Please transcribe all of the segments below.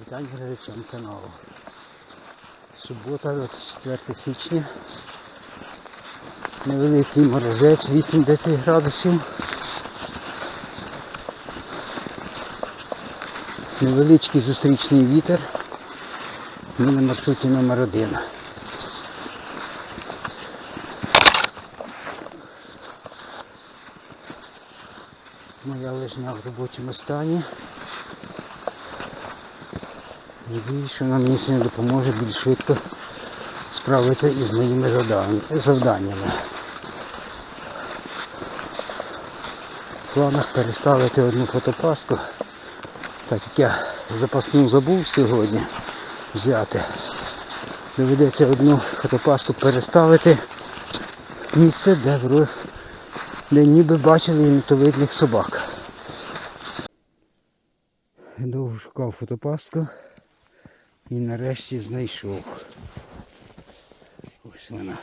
Вітання глядачам каналу. Субота, 24 січня. Невеликий морозець, 8-10 градусів. Невеличкий зустрічний вітер. Ми на маршруті номер один. Моя лижня в робочому стані. Надіюсь, що нам сьогодні допоможе більш швидко справитися із моїми завданнями. В планах переставити одну фотопаску, так як я запасну забув сьогодні взяти. Доведеться одну фотопаску переставити в місце, де, вро- де ніби бачили імітовидних собак. Довго шукав фотопастку і нарешті знайшов. Ось вона.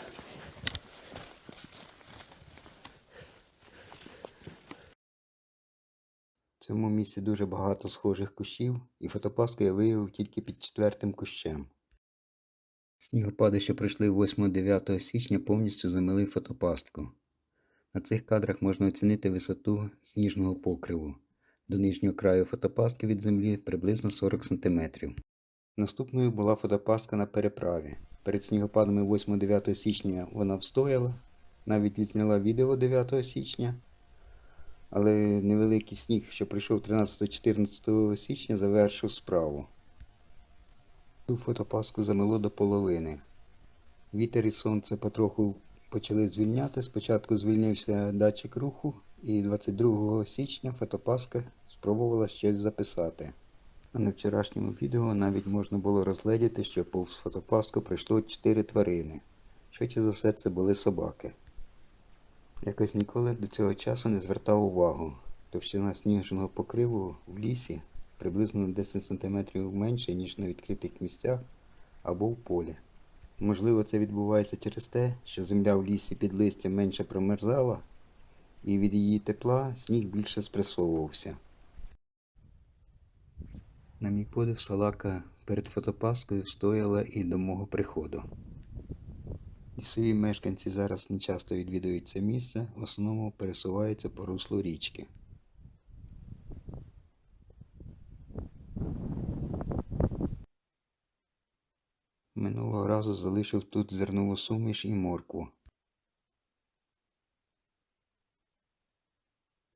В цьому місці дуже багато схожих кущів, і фотопастку я виявив тільки під четвертим кущем. Снігопади, що пройшли 8-9 січня, повністю замили фотопастку. На цих кадрах можна оцінити висоту сніжного покриву. До нижнього краю фотопастки від землі приблизно 40 см. Наступною була фотопастка на переправі. Перед снігопадами 8-9 січня вона встояла, навіть відзняла відео 9 січня. Але невеликий сніг, що прийшов 13-14 січня, завершив справу. Цю фотопаску замело до половини. Вітер і сонце потроху почали звільняти. Спочатку звільнився датчик руху, і 22 січня фотопаска спробувала щось записати. А на вчорашньому відео навіть можна було розгледіти, що повз фотопастку прийшло 4 тварини. Швидше за все це були собаки. Якось ніколи до цього часу не звертав увагу. Товщина сніжного покриву в лісі приблизно на 10 см менше, ніж на відкритих місцях або в полі. Можливо, це відбувається через те, що земля в лісі під листям менше промерзала, і від її тепла сніг більше спресовувався. На мій подив салака перед фотопаскою стояла і до мого приходу. Лісові мешканці зараз не часто відвідують це місце, в основному пересуваються по руслу річки. Минулого разу залишив тут зернову суміш і моркву.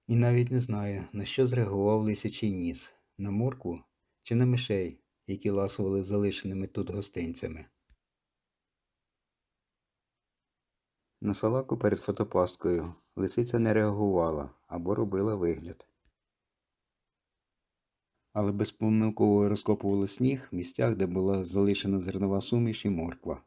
І навіть не знаю, на що зреагував лисячий ніс на моркву чи на мишей, які ласували залишеними тут гостинцями. На салаку перед фотопасткою лисиця не реагувала або робила вигляд. Але безпомилково розкопувала сніг в місцях, де була залишена зернова суміш і морква.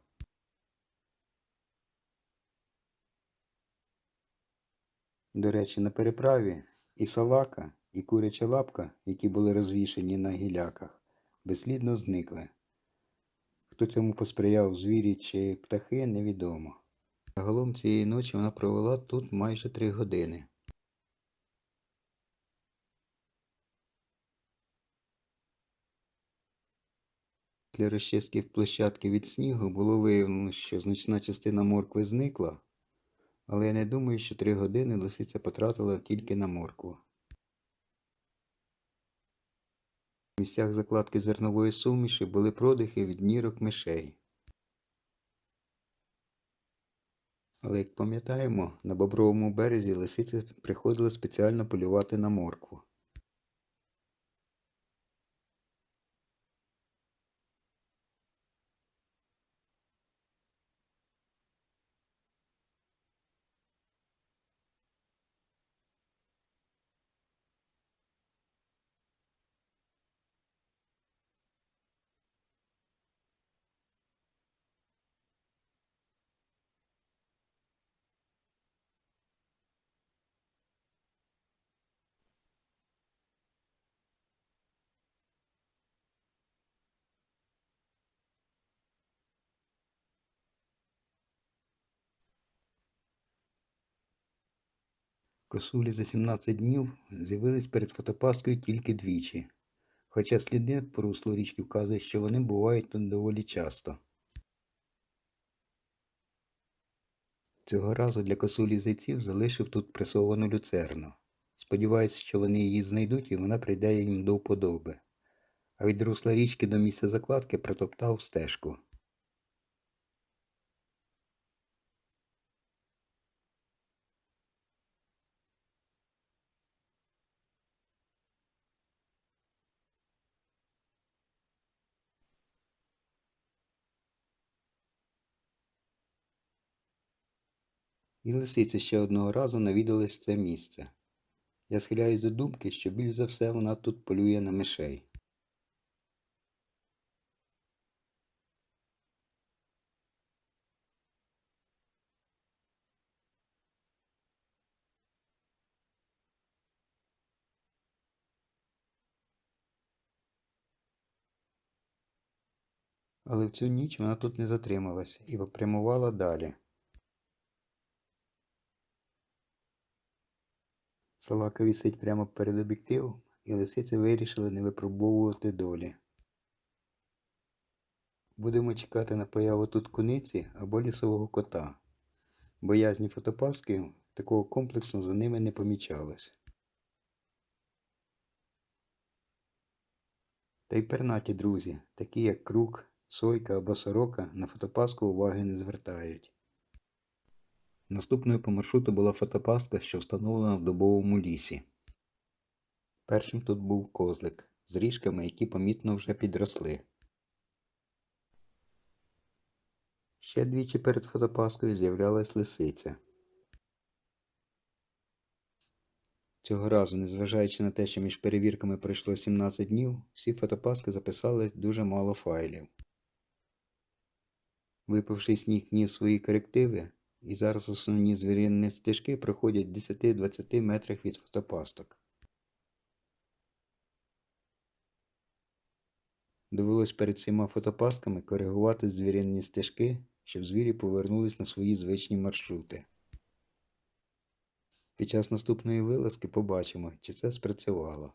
До речі, на переправі і салака, і куряча лапка, які були розвішені на гіляках, безслідно зникли. Хто цьому посприяв звірі чи птахи, невідомо. Загалом цієї ночі вона провела тут майже три години. Після розчистки площадки від снігу було виявлено, що значна частина моркви зникла, але я не думаю, що три години лисиця потратила тільки на моркву. В місцях закладки зернової суміші були продихи від нірок мишей. Але як пам'ятаємо, на Бобровому березі лисиці приходили спеціально полювати на моркву. Косулі за 17 днів з'явились перед фотопасткою тільки двічі. Хоча сліди по руслу річки вказують, що вони бувають тут доволі часто. Цього разу для косулі зайців залишив тут пресовану люцерну. Сподіваюся, що вони її знайдуть і вона прийде їм до вподоби. А від русла річки до місця закладки протоптав стежку. І лисиця ще одного разу навідалась це місце. Я схиляюсь до думки, що більш за все вона тут полює на мишей. Але в цю ніч вона тут не затрималась і попрямувала далі. Салака висить прямо перед об'єктивом, і лисиці вирішили не випробовувати долі. Будемо чекати на появу тут куниці або лісового кота. Боязні фотопаски такого комплексу за ними не помічалось. Та й пернаті друзі, такі як крук, сойка або сорока, на фотопаску уваги не звертають. Наступною по маршруту була фотопастка, що встановлена в дубовому лісі. Першим тут був козлик з ріжками, які помітно вже підросли. Ще двічі перед фотопаскою з'являлась лисиця. Цього разу, незважаючи на те, що між перевірками пройшло 17 днів, всі фотопаски записали дуже мало файлів. Випавший сніг ніс свої корективи, і зараз основні звіринні стежки проходять в 10-20 метрах від фотопасток. Довелось перед всіма фотопастками коригувати звіринні стежки, щоб звірі повернулись на свої звичні маршрути. Під час наступної вилазки побачимо, чи це спрацювало.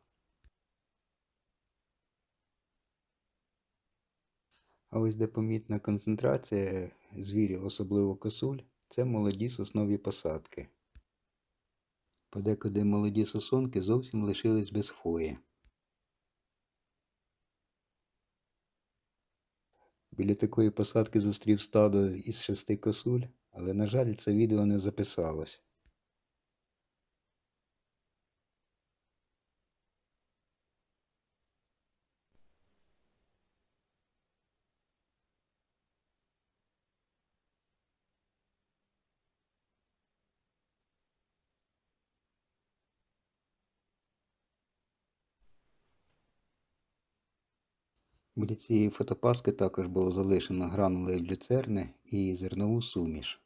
А ось де помітна концентрація звірів, особливо косуль, це молоді соснові посадки. Подекуди молоді сосонки зовсім лишились без хвої. Біля такої посадки зустрів стадо із шести косуль, але, на жаль, це відео не записалось. Біля цієї фотопаски також було залишено гранули люцерни і зернову суміш.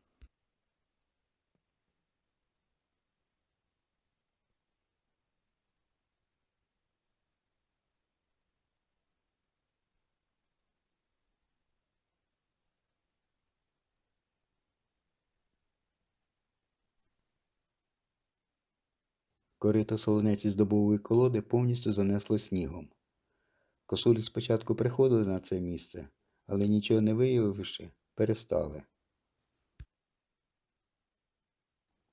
Корито солонець з добової колоди повністю занесло снігом. Косулі спочатку приходили на це місце, але нічого не виявивши, перестали.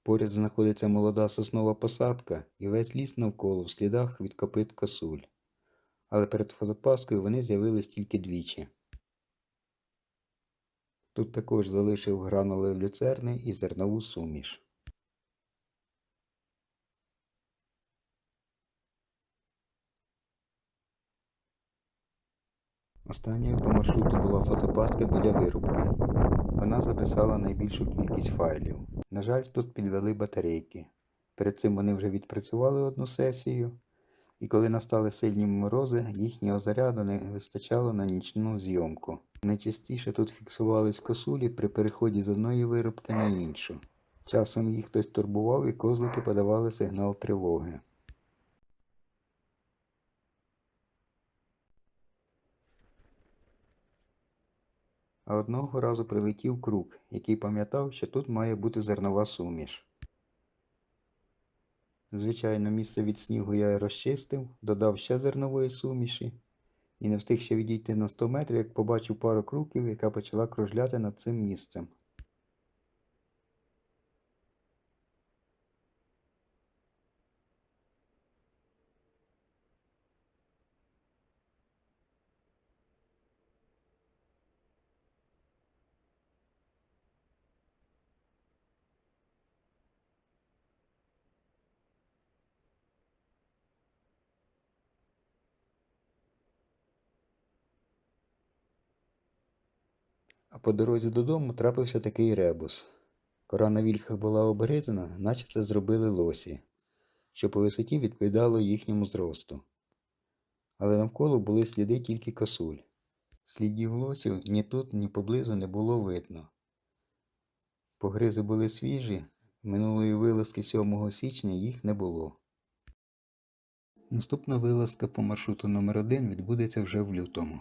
Поряд знаходиться молода соснова посадка і весь ліс навколо в слідах від копит косуль. Але перед фотопаскою вони з'явились тільки двічі. Тут також залишив гранули люцерни і зернову суміш. Останньою по маршруту була фотопастка біля вирубки. Вона записала найбільшу кількість файлів. На жаль, тут підвели батарейки. Перед цим вони вже відпрацювали одну сесію, і коли настали сильні морози, їхнього заряду не вистачало на нічну зйомку. Найчастіше тут фіксувались косулі при переході з одної вирубки на іншу. Часом їх хтось турбував і козлики подавали сигнал тривоги. А одного разу прилетів крук, який пам'ятав, що тут має бути зернова суміш. Звичайно, місце від снігу я розчистив, додав ще зернової суміші і не встиг ще відійти на 100 метрів, як побачив пару круків, яка почала кружляти над цим місцем. А по дорозі додому трапився такий ребус. Кора на вільхах була обгризана, наче це зробили лосі, що по висоті відповідало їхньому зросту. Але навколо були сліди тільки косуль. Слідів лосів ні тут, ні поблизу не було видно. Погризи були свіжі, минулої вилазки 7 січня їх не було. Наступна вилазка по маршруту номер 1 відбудеться вже в лютому.